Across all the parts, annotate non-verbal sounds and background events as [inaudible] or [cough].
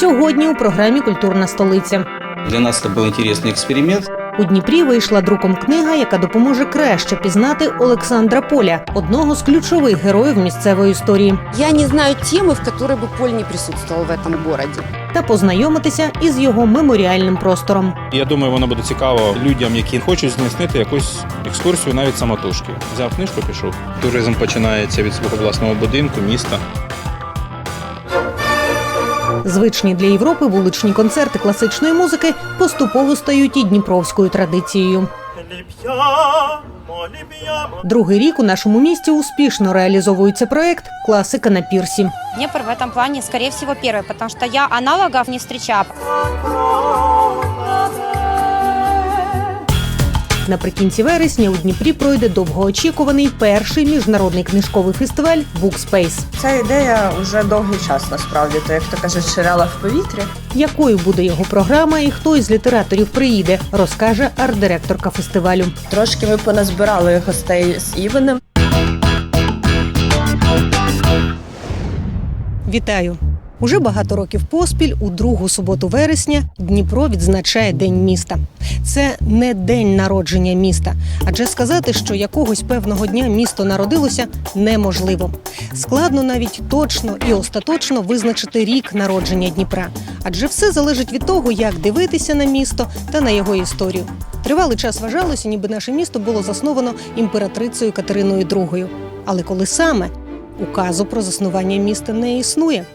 Сьогодні у програмі Культурна столиця. Для нас это был интересный эксперимент. У Дніпрі вийшла друком книга, яка допоможе краще пізнати Олександра Поля, одного з ключових героїв місцевої історії, Я не знаю темы, в которой бы Поль не присутствовал в этом городе. та познайомитися із його меморіальним простором. Я думаю, воно буде цікаво людям, які хочуть здійснити якусь екскурсію навіть самотужки. Взяв книжку, пішов. Туризм починається від свого власного будинку, міста. Звичні для Європи вуличні концерти класичної музики поступово стають і дніпровською традицією. Другий рік у нашому місті успішно реалізовується проект Класика на пірсі. Дніпр в этом плані, скорее всего, перший, тому що я аналогів не встречала. Наприкінці вересня у Дніпрі пройде довгоочікуваний перший міжнародний книжковий фестиваль Букспейс. Ця ідея вже довгий час насправді, то як то кажуть, ширяла в повітрі. Якою буде його програма і хто із літераторів приїде, розкаже арт-директорка фестивалю. Трошки ми поназбирали гостей з Івенем. Вітаю! Уже багато років поспіль, у другу суботу вересня, Дніпро відзначає День міста. Це не день народження міста, адже сказати, що якогось певного дня місто народилося, неможливо. Складно навіть точно і остаточно визначити рік народження Дніпра, адже все залежить від того, як дивитися на місто та на його історію. Тривалий час вважалося, ніби наше місто було засновано імператрицею Катериною II. Але коли саме указу про заснування міста не існує.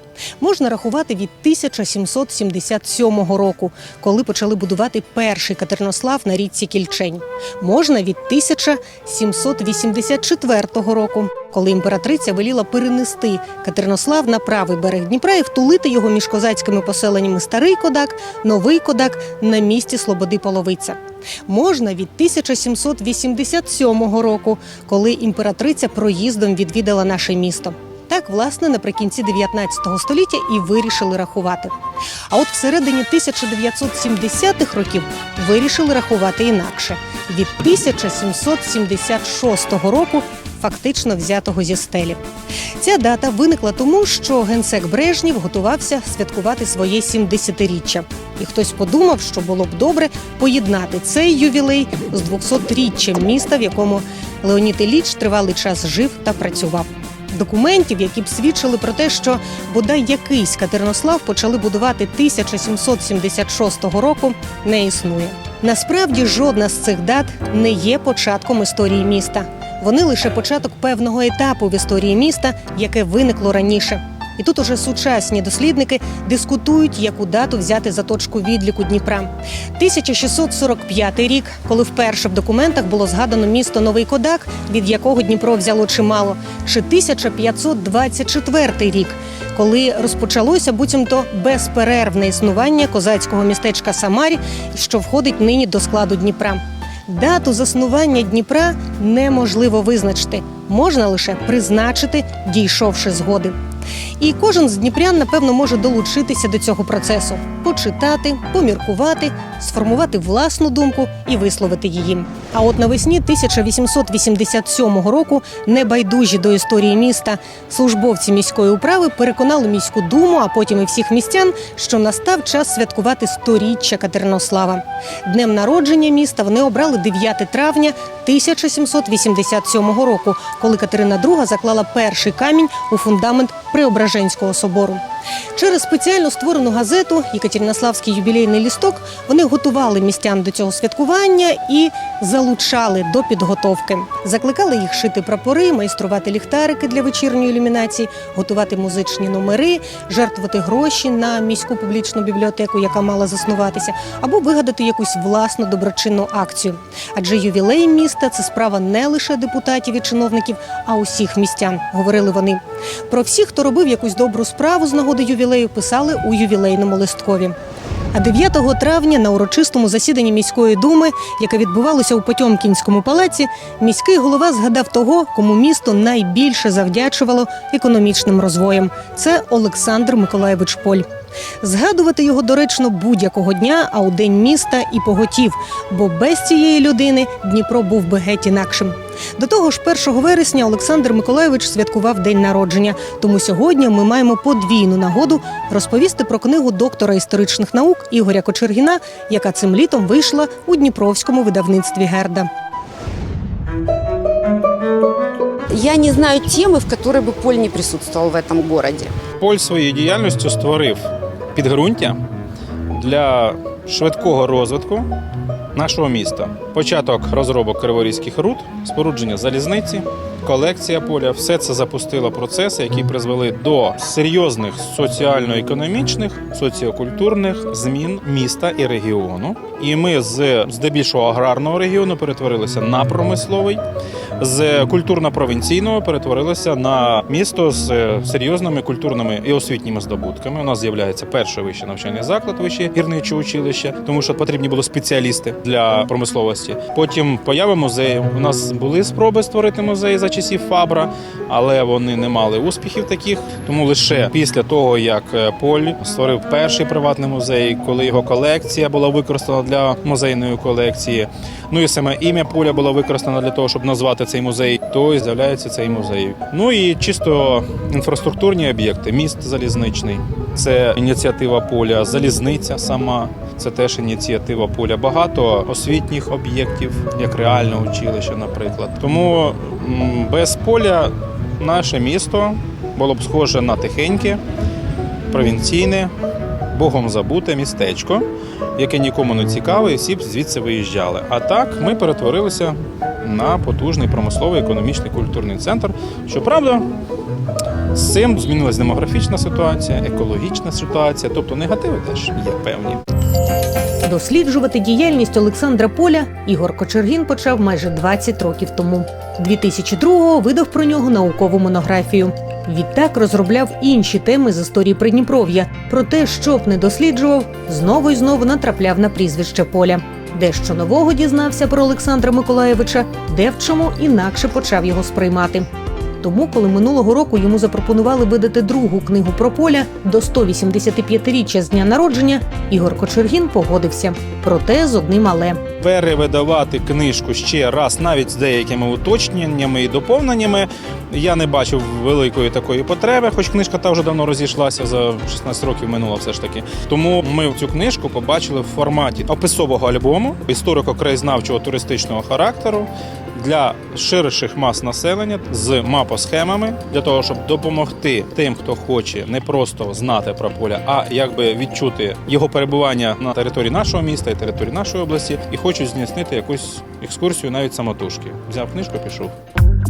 Можна рахувати від 1777 року, коли почали будувати перший Катеринослав на річці Кільчень. Можна від 1784 року, коли імператриця веліла перенести Катеринослав на правий берег Дніпра і втулити його між козацькими поселеннями Старий Кодак, Новий Кодак на місці Слободи Половиця. Можна від 1787 року, коли імператриця проїздом відвідала наше місто. Так, власне, наприкінці 19 століття і вирішили рахувати. А от всередині 1970-х років вирішили рахувати інакше від 1776 року, фактично взятого зі стелі. Ця дата виникла тому, що генсек Брежнєв готувався святкувати своє 70-річчя. І хтось подумав, що було б добре поєднати цей ювілей з 200-річчям міста, в якому Леонід Ілліч тривалий час жив та працював. Документів, які б свідчили про те, що бодай якийсь Катеринослав почали будувати 1776 року, не існує. Насправді жодна з цих дат не є початком історії міста. Вони лише початок певного етапу в історії міста, яке виникло раніше. І тут уже сучасні дослідники дискутують, яку дату взяти за точку відліку Дніпра. 1645 рік, коли вперше в документах було згадано місто Новий Кодак, від якого Дніпро взяло чимало, чи 1524 рік, коли розпочалося буцімто безперервне існування козацького містечка Самарі, що входить нині до складу Дніпра. Дату заснування Дніпра неможливо визначити, можна лише призначити, дійшовши згоди. І кожен з дніпрян, напевно, може долучитися до цього процесу, почитати, поміркувати, сформувати власну думку і висловити її. А от навесні 1887 року небайдужі до історії міста службовці міської управи переконали міську думу, а потім і всіх містян, що настав час святкувати сторіччя Катеринослава. Днем народження міста вони обрали 9 травня 1787 року, коли Катерина II заклала перший камінь у фундамент Преображенського собору. Через спеціально створену газету Єкатеринославський юбілейний лісток вони готували містян до цього святкування і залучали до підготовки. Закликали їх шити прапори, майструвати ліхтарики для вечірньої ілюмінації, готувати музичні номери, жертвувати гроші на міську публічну бібліотеку, яка мала заснуватися, або вигадати якусь власну доброчинну акцію. Адже ювілей міста це справа не лише депутатів і чиновників, а усіх містян, говорили вони. Про всіх, хто робив якусь добру справу з нагоди ювілею, писали у ювілейному листкові. А 9 травня на урочистому засіданні міської думи, яке відбувалося у Потьомкінському палаці, міський голова згадав того, кому місто найбільше завдячувало економічним розвоєм. Це Олександр Миколаєвич Поль. Згадувати його доречно будь-якого дня, а у день міста і поготів, бо без цієї людини Дніпро був би геть інакшим. До того ж, 1 вересня Олександр Миколайович святкував день народження. Тому сьогодні ми маємо подвійну нагоду розповісти про книгу доктора історичних наук Ігоря Кочергіна, яка цим літом вийшла у Дніпровському видавництві Герда. Я не знаю темы, в которой бы Поль не присутствовал в этом городе. Поль своєю діяльністю створив підґрунтя для швидкого розвитку нашого міста. Початок розробок криворізьких руд, спорудження залізниці, колекція поля все це запустило процеси, які призвели до серйозних соціально-економічних, соціокультурних змін міста і регіону. І ми з здебільшого аграрного регіону перетворилися на промисловий, з культурно-провінційного перетворилися на місто з е, серйозними культурними і освітніми здобутками. У нас з'являється перший вищий навчальний заклад, вище гірниче училище, тому що потрібні були спеціалісти для промисловості. Потім поява музею. У нас були спроби створити музей за часів Фабра, але вони не мали успіхів таких. Тому лише після того, як е, Поль створив перший приватний музей, коли його колекція була використана для музейної колекції. Ну і саме ім'я Поля було використано для того, щоб назвати цей музей, то і з'являється цей музей. Ну і чисто інфраструктурні об'єкти, міст залізничний. Це ініціатива поля, залізниця сама. Це теж ініціатива поля. Багато освітніх об'єктів, як реальне училище, наприклад. Тому без поля наше місто було б схоже на тихеньке, провінційне, богом забуте містечко, яке нікому не цікаве, і всі б звідси виїжджали. А так ми перетворилися на потужний промисловий економічний культурний центр. Щоправда, з цим змінилась демографічна ситуація, екологічна ситуація, тобто негативи теж є певні. Досліджувати діяльність Олександра Поля Ігор Кочергін почав майже 20 років тому. 2002-го видав про нього наукову монографію. Відтак розробляв інші теми з історії Придніпров'я. Про те, що б не досліджував, знову й знову натрапляв на прізвище Поля. Дещо нового дізнався про Олександра Миколаєвича, де в чому інакше почав його сприймати. Тому, коли минулого року йому запропонували видати другу книгу про поля до 185-річчя з дня народження, Ігор Кочергін погодився. Проте з одним але. Перевидавати книжку ще раз, навіть з деякими уточненнями і доповненнями. Я не бачив великої такої потреби, хоч книжка та вже давно розійшлася за 16 років минуло все ж таки. Тому ми цю книжку побачили в форматі описового альбому історико-краєзнавчого туристичного характеру для ширших мас населення з мапосхемами для того, щоб допомогти тим, хто хоче не просто знати про поля, а якби відчути його перебування на території нашого міста і території нашої області, і хочуть здійснити якусь екскурсію навіть самотужки. Взяв книжку, пішов.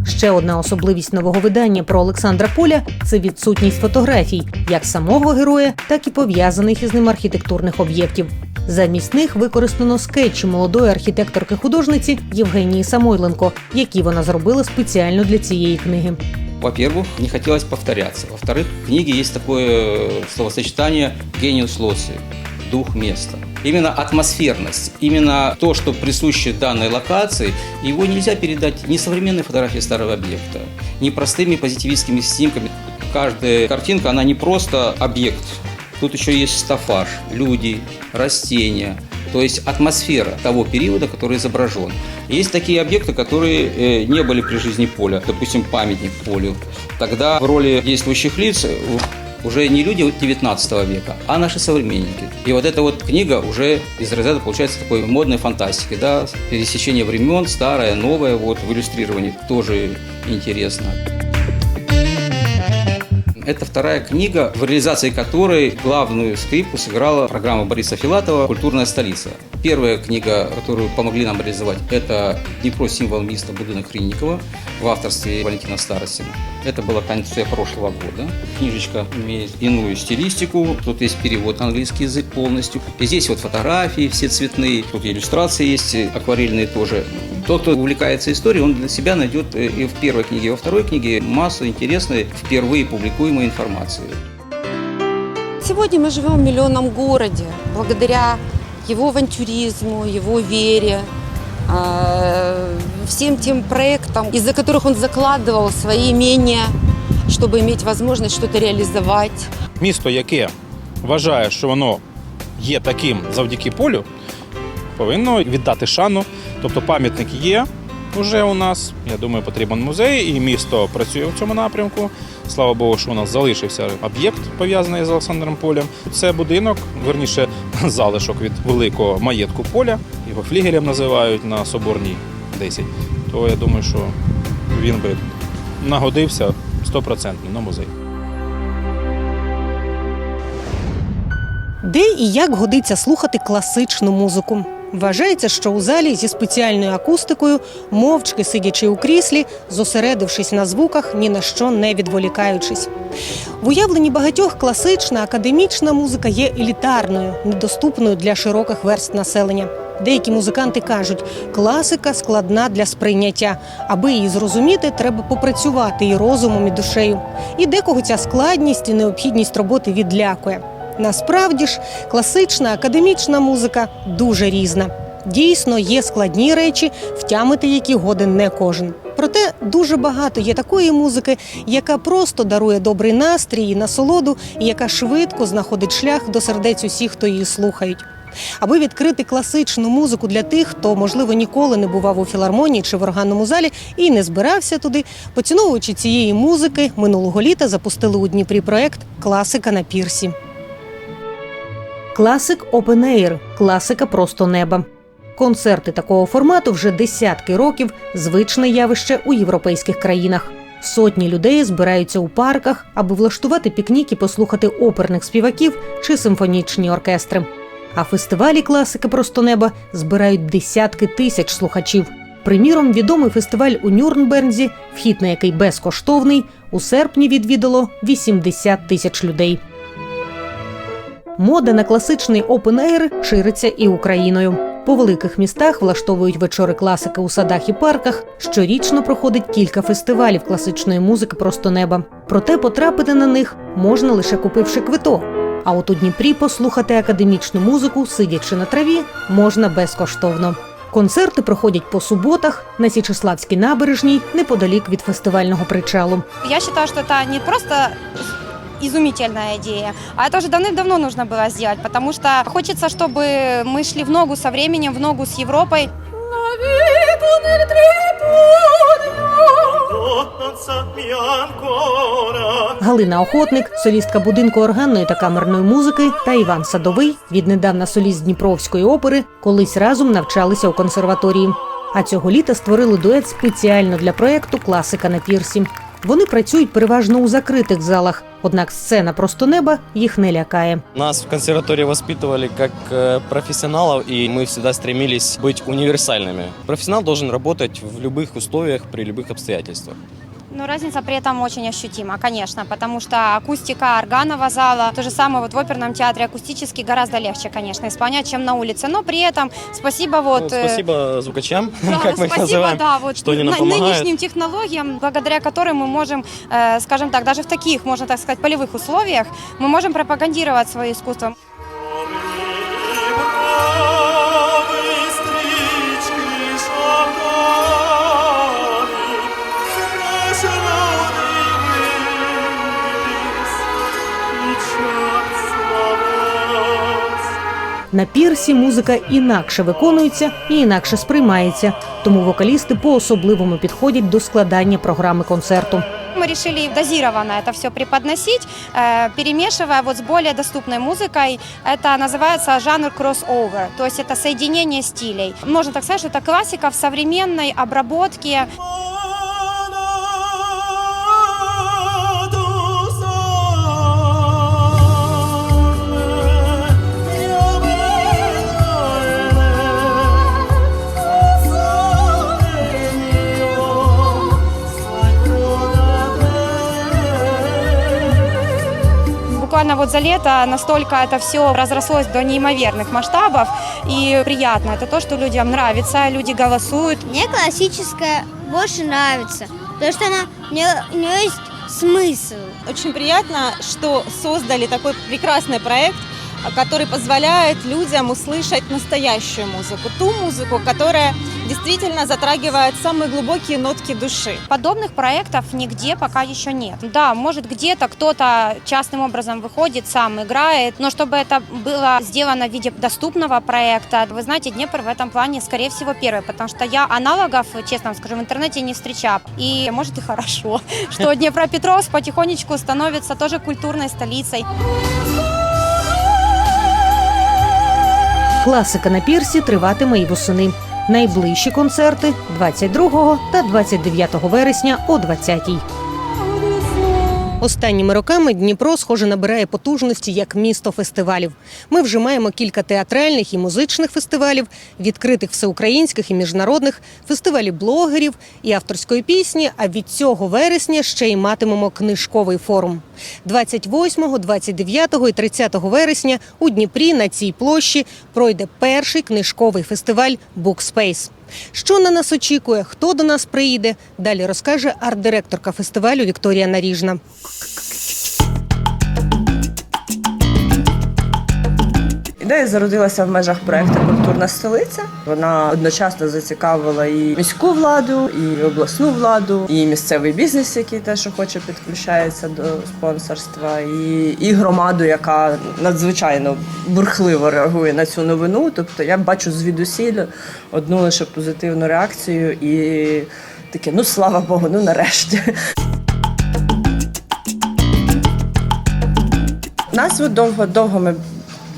Ще одна особливість нового видання про Олександра Поля це відсутність фотографій, як самого героя, так і пов'язаних із ним архітектурних об'єктів. Замість них використано скетчі молодої архітекторки-художниці Євгенії Самойленко, які вона зробила спеціально для цієї книги. Во-первых, не хотелось повторяться. Во-вторых, в книге есть такое э, словосочетание «гениус лоци» – дух места. Именно атмосферность, именно то, что присуще данной локации, его нельзя передать ни современной фотографией старого объекта, ни простыми позитивистскими снимками. Каждая картинка, она не просто объект, тут еще есть стафаж, люди, растения, то есть атмосфера того периода, который изображен. Есть такие объекты, которые э, не были при жизни поля, допустим, памятник полю. Тогда в роли действующих лиц уже не люди 19 века, а наши современники. И вот эта вот книга уже из разряда получается такой модной фантастики, да, пересечение времен, старое, новое, вот в иллюстрировании тоже интересно. Это вторая книга, в реализации которой главную скрипку сыграла программа Бориса Филатова «Культурная столица». Первая книга, которую помогли нам реализовать, это «Днепро. Символ места» Будына Хринникова в авторстве Валентина Старостина. Это была концепция прошлого года. Книжечка имеет иную стилистику. Тут есть перевод на английский язык полностью. И здесь вот фотографии все цветные. Тут иллюстрации есть акварельные тоже. Тот, кто увлекается историей, он для себя найдет э, и в первой книге, и во второй книге массу интересной, впервые публикуемой информации. Сегодня мы живем в миллионном городе благодаря его авантюризму, его вере, э, всем тем проектам, из-за которых он закладывал свои имения, чтобы иметь возможность что-то реализовать. Місто, яке вважає, що воно є таким завдяки полю, повинно віддати шану. Тобто пам'ятник є, Уже у нас, я думаю, потрібен музей, і місто працює в цьому напрямку. Слава Богу, що у нас залишився об'єкт пов'язаний з Олександром Полем. Це будинок, верніше [laughs] залишок від великого маєтку поля. Його флігелем називають на Соборній 10. То я думаю, що він би нагодився 100% на музей. Де і як годиться слухати класичну музику? Вважається, що у залі зі спеціальною акустикою, мовчки сидячи у кріслі, зосередившись на звуках, ні на що не відволікаючись. В уявленні багатьох класична академічна музика є елітарною, недоступною для широких верст населення. Деякі музиканти кажуть, класика складна для сприйняття. Аби її зрозуміти, треба попрацювати і розумом, і душею. І декого ця складність і необхідність роботи відлякує. Насправді ж, класична академічна музика дуже різна. Дійсно, є складні речі, втямити які годен не кожен. Проте дуже багато є такої музики, яка просто дарує добрий настрій і насолоду, і яка швидко знаходить шлях до сердець усіх, хто її слухають. Аби відкрити класичну музику для тих, хто можливо ніколи не бував у філармонії чи в органному залі і не збирався туди, поціновуючи цієї музики, минулого літа запустили у Дніпрі проект Класика на пірсі. Класик Open Air – класика просто неба. Концерти такого формату вже десятки років звичне явище у європейських країнах. Сотні людей збираються у парках, аби влаштувати пікнік і послухати оперних співаків чи симфонічні оркестри. А фестивалі класики просто неба збирають десятки тисяч слухачів. Приміром, відомий фестиваль у Нюрнбернзі, вхід на який безкоштовний, у серпні відвідало 80 тисяч людей. Мода на класичний опен-ейр шириться і Україною. По великих містах влаштовують вечори класики у садах і парках. Щорічно проходить кілька фестивалів класичної музики просто неба. Проте потрапити на них можна лише купивши квиток. А от у Дніпрі послухати академічну музику, сидячи на траві, можна безкоштовно. Концерти проходять по суботах на Січеславській набережній неподалік від фестивального причалу. Я считаю, что это не просто изумительная идея, а это уже давным-давно нужно было сделать, потому что хочется, чтобы мы шли в ногу со временем, в ногу с Европой. Галина Охотник, солістка будинку органної та камерної музики, та Іван Садовий, віднедавна соліст Дніпровської опери, колись разом навчалися у консерваторії. А цього літа створили дует спеціально для проекту Класика на пірсі. Вони працюють переважно у закритих залах, однак сцена просто неба їх не лякає. Нас в консерватории воспитывали как э, профессионалов, и мы всегда стремились быть универсальными. Профессионал должен работать в любых условиях, при любых обстоятельствах. Но разница при этом очень ощутима, конечно, потому что акустика органного зала, то же самое вот в оперном театре акустически гораздо легче, конечно, исполнять, чем на улице. Но при этом спасибо вот... Ну, э, спасибо звукачам, [laughs] Да, как мы их спасибо, называем. да, вот что они нам помогают. нынешним технологиям, благодаря которым мы можем, э, скажем так, даже в таких, можно так сказать, полевых условиях, мы можем пропагандировать свое искусство. На пірсі музика інакше виконується і інакше сприймається, тому вокалісти по-особливому підходять до складання програми концерту. Мы решили дозированно это все преподносить, э, перемешивая вот с более доступной музыкой. Это называется жанр кроссовер, то есть это соединение стилей. Можно так сказать, что это классика в современной обработке. Буквально вот за лето настолько это все разрослось до неимоверных масштабов и приятно. Это то, что людям нравится, люди голосуют. Мне классическая больше нравится, потому что она, у, нее, у нее есть смысл. Очень приятно, что создали такой прекрасный проект, который позволяет людям услышать настоящую музыку, ту музыку, которая действительно затрагивает самые глубокие нотки души. Подобных проектов нигде пока еще нет. Да, может где-то кто-то частным образом выходит, сам играет, но чтобы это было сделано в виде доступного проекта, вы знаете, Днепр в этом плане, скорее всего, первый, потому что я аналогов, честно вам скажу, в интернете не встречала. И может и хорошо, [laughs] что Днепропетровск потихонечку становится тоже культурной столицей. Класика на пірсі триватиме і восени. Найближчі концерти 22 та 29 вересня о 20-й. Останніми роками Дніпро, схоже, набирає потужності як місто фестивалів. Ми вже маємо кілька театральних і музичних фестивалів, відкритих всеукраїнських і міжнародних, фестивалів блогерів і авторської пісні. А від цього вересня ще й матимемо книжковий форум. 28, 29 і 30 вересня у Дніпрі на цій площі пройде перший книжковий фестиваль Букспейс. Що на нас очікує, хто до нас приїде? Далі розкаже арт-директорка фестивалю Вікторія Наріжна. Ідея зародилася в межах проекту Культурна столиця. Вона одночасно зацікавила і міську владу, і обласну владу, і місцевий бізнес, який теж охоче підключається до спонсорства, і, і громаду, яка надзвичайно бурхливо реагує на цю новину. Тобто я бачу звідусіль одну лише позитивну реакцію і таке, ну слава Богу, ну нарешті. Нас от довго-довго ми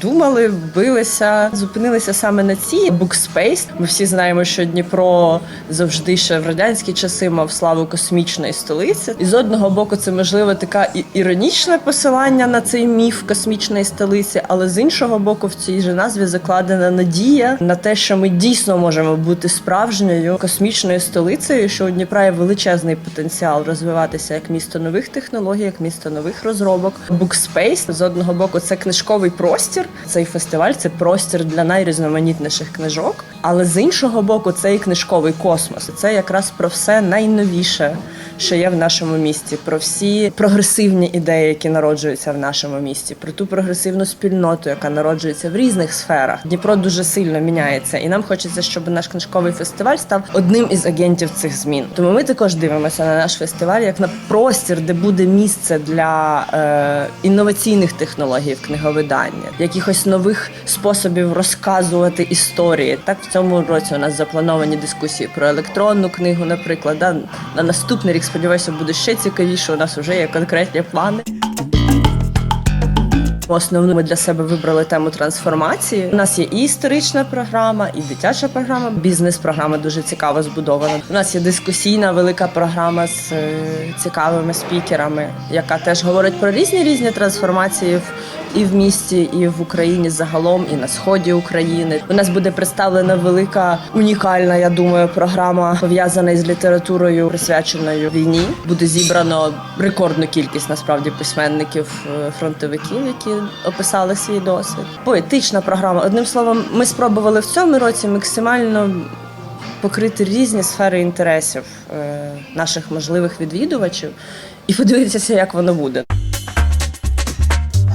думали, билися, зупинилися саме на цій букспейс. Ми всі знаємо, що Дніпро завжди ще в радянські часи мав славу космічної столиці. І з одного боку, це можливо така іронічне посилання на цей міф космічної столиці, але з іншого боку, в цій же назві закладена надія на те, що ми дійсно можемо бути справжньою космічною столицею, що у Дніпра є величезний потенціал розвиватися як місто нових технологій, як місто нових розробок. Букспейс з одного боку це книжковий простір. Цей фестиваль це простір для найрізноманітніших книжок. Але з іншого боку, це і книжковий космос. Це якраз про все найновіше, що є в нашому місті, про всі прогресивні ідеї, які народжуються в нашому місті, про ту прогресивну спільноту, яка народжується в різних сферах. Дніпро дуже сильно міняється, і нам хочеться, щоб наш книжковий фестиваль став одним із агентів цих змін. Тому ми також дивимося на наш фестиваль як на простір, де буде місце для е, інноваційних технологій в книговиданні, якихось нових способів розказувати історії. Так в цьому році у нас заплановані дискусії про електронну книгу, наприклад. Да? На наступний рік сподіваюся, буде ще цікавіше. У нас вже є конкретні плани. Основну ми для себе вибрали тему трансформації. У нас є і історична програма, і дитяча програма. Бізнес-програма дуже цікаво збудована. У нас є дискусійна велика програма з е, цікавими спікерами, яка теж говорить про різні різні трансформації в і в місті, і в Україні загалом, і на сході України. У нас буде представлена велика унікальна, я думаю, програма пов'язана із літературою, присвяченою війні. Буде зібрано рекордну кількість насправді письменників е, фронтовиків, які описали свій досвід. Поетична програма. Одним словом, ми спробували в цьому році максимально. Покрити різні сфери інтересів е, наших можливих відвідувачів і подивитися, як воно буде.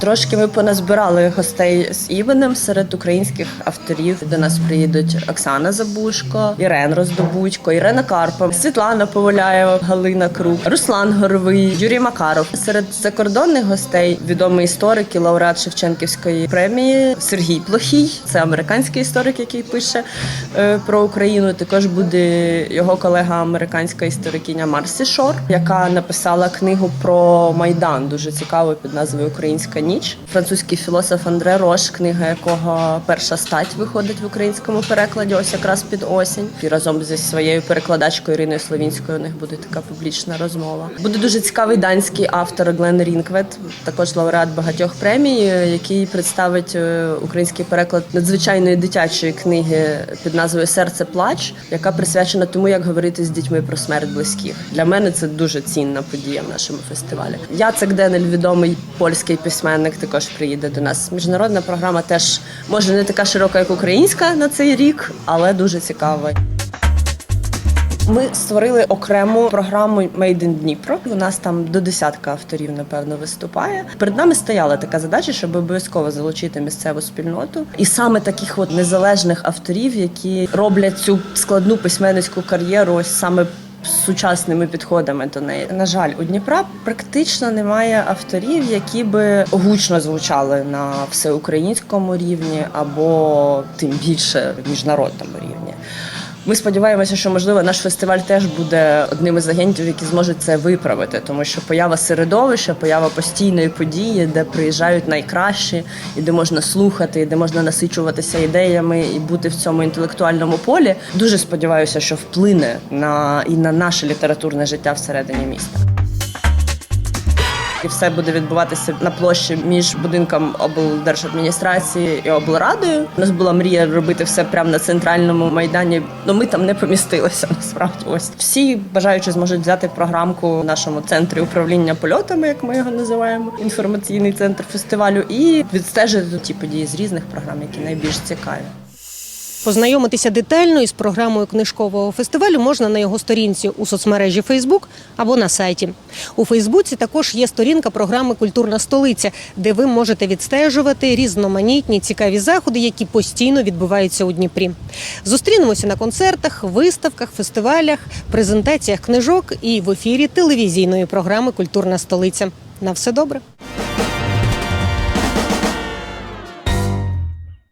Трошки ми поназбирали гостей з іменем серед українських авторів. До нас приїдуть Оксана Забушко, Ірен Роздобудько, Ірена Карпа, Світлана Поволяєва, Галина Крук, Руслан Горовий, Юрій Макаров. Серед закордонних гостей відомий історик і лауреат Шевченківської премії Сергій Плохій. Це американський історик, який пише е, про Україну. Також буде його колега, американська історикиня Марсі Шор, яка написала книгу про Майдан, дуже цікаву під назвою Українська ніч. Французький філософ Андре Рош, книга якого перша стать виходить в українському перекладі, ось якраз під осінь. І разом зі своєю перекладачкою Іриною Словінською у них буде така публічна розмова. Буде дуже цікавий данський автор Глен Рінквет, також лауреат багатьох премій, який представить е, український переклад надзвичайної дитячої книги під назвою Серце плач, яка присвячена тому, як говорити з дітьми про смерть близьких. Для мене це дуже цінна подія в нашому фестивалі. Яцек Денель, відомий польський письменник, також приїде до нас. Міжнародна програма теж може не така широка, як українська на цей рік, але дуже цікава. Ми створили окрему програму Made in Дніпро. У нас там до десятка авторів, напевно, виступає. Перед нами стояла така задача, щоб обов'язково залучити місцеву спільноту, і саме таких от незалежних авторів, які роблять цю складну письменницьку кар'єру, ось саме. Сучасними підходами до неї на жаль, у Дніпра практично немає авторів, які би гучно звучали на всеукраїнському рівні або тим більше міжнародному рівні. Ми сподіваємося, що можливо наш фестиваль теж буде одним із агентів, які зможуть це виправити, тому що поява середовища, поява постійної події, де приїжджають найкращі, і де можна слухати, і де можна насичуватися ідеями і бути в цьому інтелектуальному полі. Дуже сподіваюся, що вплине на і на наше літературне життя всередині міста. І все буде відбуватися на площі між будинком облдержадміністрації і облрадою. У нас була мрія робити все прямо на центральному майдані. Ну ми там не помістилися. Насправді, ось всі бажаючи зможуть взяти програмку в нашому центрі управління польотами, як ми його називаємо, інформаційний центр фестивалю, і відстежити ті події з різних програм, які найбільш цікаві. Познайомитися детально із програмою книжкового фестивалю можна на його сторінці у соцмережі Фейсбук або на сайті. У Фейсбуці також є сторінка програми Культурна столиця, де ви можете відстежувати різноманітні цікаві заходи, які постійно відбуваються у Дніпрі. Зустрінемося на концертах, виставках, фестивалях, презентаціях книжок і в ефірі телевізійної програми Культурна столиця. На все добре.